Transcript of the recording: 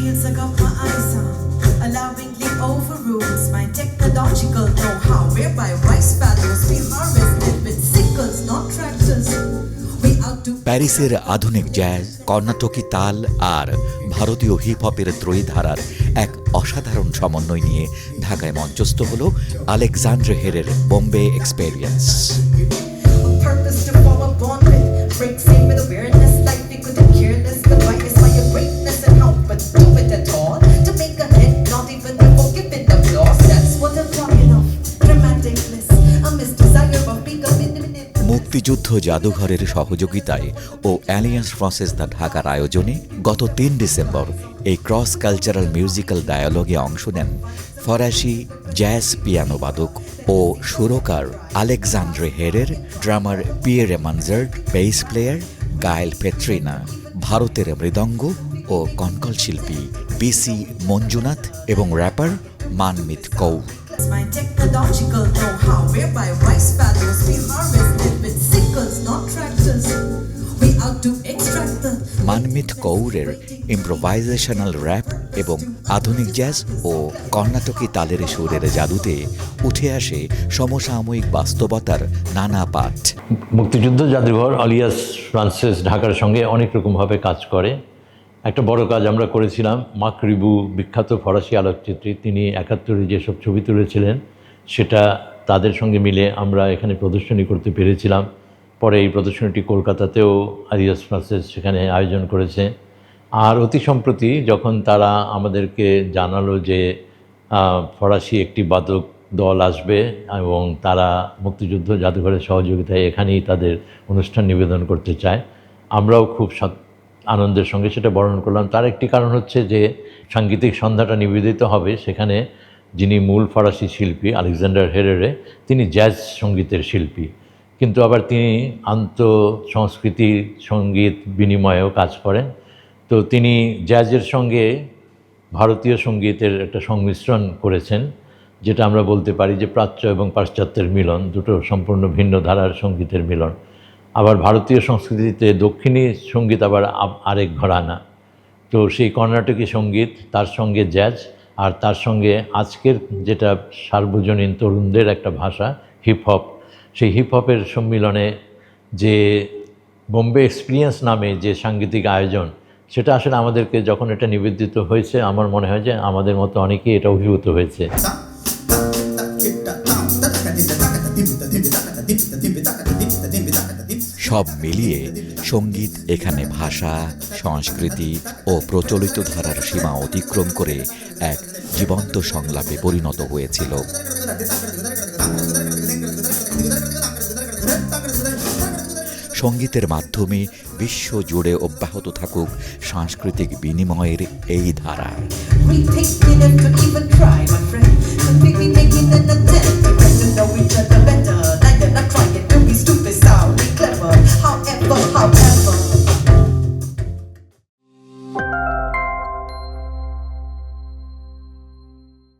fields I got my eyes on, allowingly overrules my technological know-how, whereby rice fallows we harvested with sickles, not tractors. প্যারিসের আধুনিক jazz কর্ণাটকী তাল আর ভারতীয় heap হপের ত্রয়ী ধারার এক অসাধারণ সমন্বয় নিয়ে ঢাকায় মঞ্চস্থ হল আলেকজান্ড্রে হেরের বোম্বে এক্সপেরিয়েন্স মুক্তিযুদ্ধ জাদুঘরের সহযোগিতায় ও অ্যালিয়েন্স ফ্রান্সেস দ্য ঢাকার আয়োজনে গত তিন ডিসেম্বর এই ক্রস কালচারাল মিউজিক্যাল ডায়ালগে অংশ নেন ফরাসি জ্যাজ পিয়ানো বাদক ও সুরকার Alexandre Herer, drummer Pierre Mangeard, bass player Gael Petrina, ভারতের মৃদঙ্গ ও কনকল শিল্পী বিসি মঞ্জুনাথ এবং র্যাপার মানমিত কৌর। মানমিত কৌরের ইম্প্রোভাইজেশনাল র্যাপ এবং আধুনিক জ্যাজ ও কর্ণাটকী তালের সুরের জাদুতে উঠে আসে সমসাময়িক বাস্তবতার নানা পাঠ। মুক্তিযুদ্ধ জাদুঘর আলিয়াস ফ্রান্সিস ঢাকার সঙ্গে অনেক রকমভাবে কাজ করে। একটা বড় কাজ আমরা করেছিলাম, মাক রিবু বিখ্যাত ফরাসি আলোকচিত্রী, তিনি একাত্তরে যেসব ছবি তুলেছিলেন, সেটা তাদের সঙ্গে মিলে আমরা এখানে প্রদর্শনী করতে পেরেছিলাম। পরে এই প্রদর্শনীটি কলকাতাতেও আলিয়াস ফ্রান্সিস সেখানে আয়োজন করেছে। আর অতি সম্প্রতি যখন তারা আমাদেরকে জানালো যে ফরাসি একটি বাদক দল আসবে এবং তারা মুক্তিযুদ্ধ জাদুঘরের সহযোগিতায় এখানেই তাদের অনুষ্ঠান নিবেদন করতে চায়, আমরাও খুব আনন্দের সঙ্গে সেটা বরণ করলাম। তার একটি কারণ হচ্ছে যে, সাংগীতিক সন্ধ্যাটা নিবেদিত হবে সেখানে যিনি মূল ফরাসি শিল্পী আলেকজান্ডার হেরেরে, তিনি জ্যাজ সঙ্গীতের শিল্পী। কিন্তু আবার তিনি আন্ত সংস্কৃতি সংগীত বিনিময়েও কাজ করেন। তো তিনি জ্যাজের সঙ্গে ভারতীয় সঙ্গীতের একটা সংমিশ্রণ করেছেন, যেটা আমরা বলতে পারি যে প্রাচ্য এবং পাশ্চাত্যের মিলন, দুটো সম্পূর্ণ ভিন্ন ধারার সঙ্গীতের মিলন। আবার ভারতীয় সংস্কৃতিতে দক্ষিণী সংগীত আবার আরেক ঘরানা। তো সেই কর্ণাটকী সংগীত, তার সঙ্গে জ্যাজ, আর তার সঙ্গে আজকের যেটা সার্বজনীন তরুণদের একটা ভাষা হিপ হপ সেই হিপ হপের সম্মিলনে যে বোম্বে এক্সপিরিয়েন্স নামে যে সাংগীতিক আয়োজন, সেটা আসলে আমাদেরকে যখন এটা নিবেদিত হয়েছে, আমার মনে হয় যে আমাদের মতো অনেকেই এটা অভিভূত হয়েছে। সব মিলিয়ে সংগীত এখানে ভাষা, সংস্কৃতি ও প্রচলিত ধারার সীমা অতিক্রম করে এক জীবন্ত সংলাপে পরিণত হয়েছিল। সঙ্গীতের মাধ্যমে বিশ্ব জুড়ে অব্যাহত থাকুক সাংস্কৃতিক বিনিময়ের এই ধারা।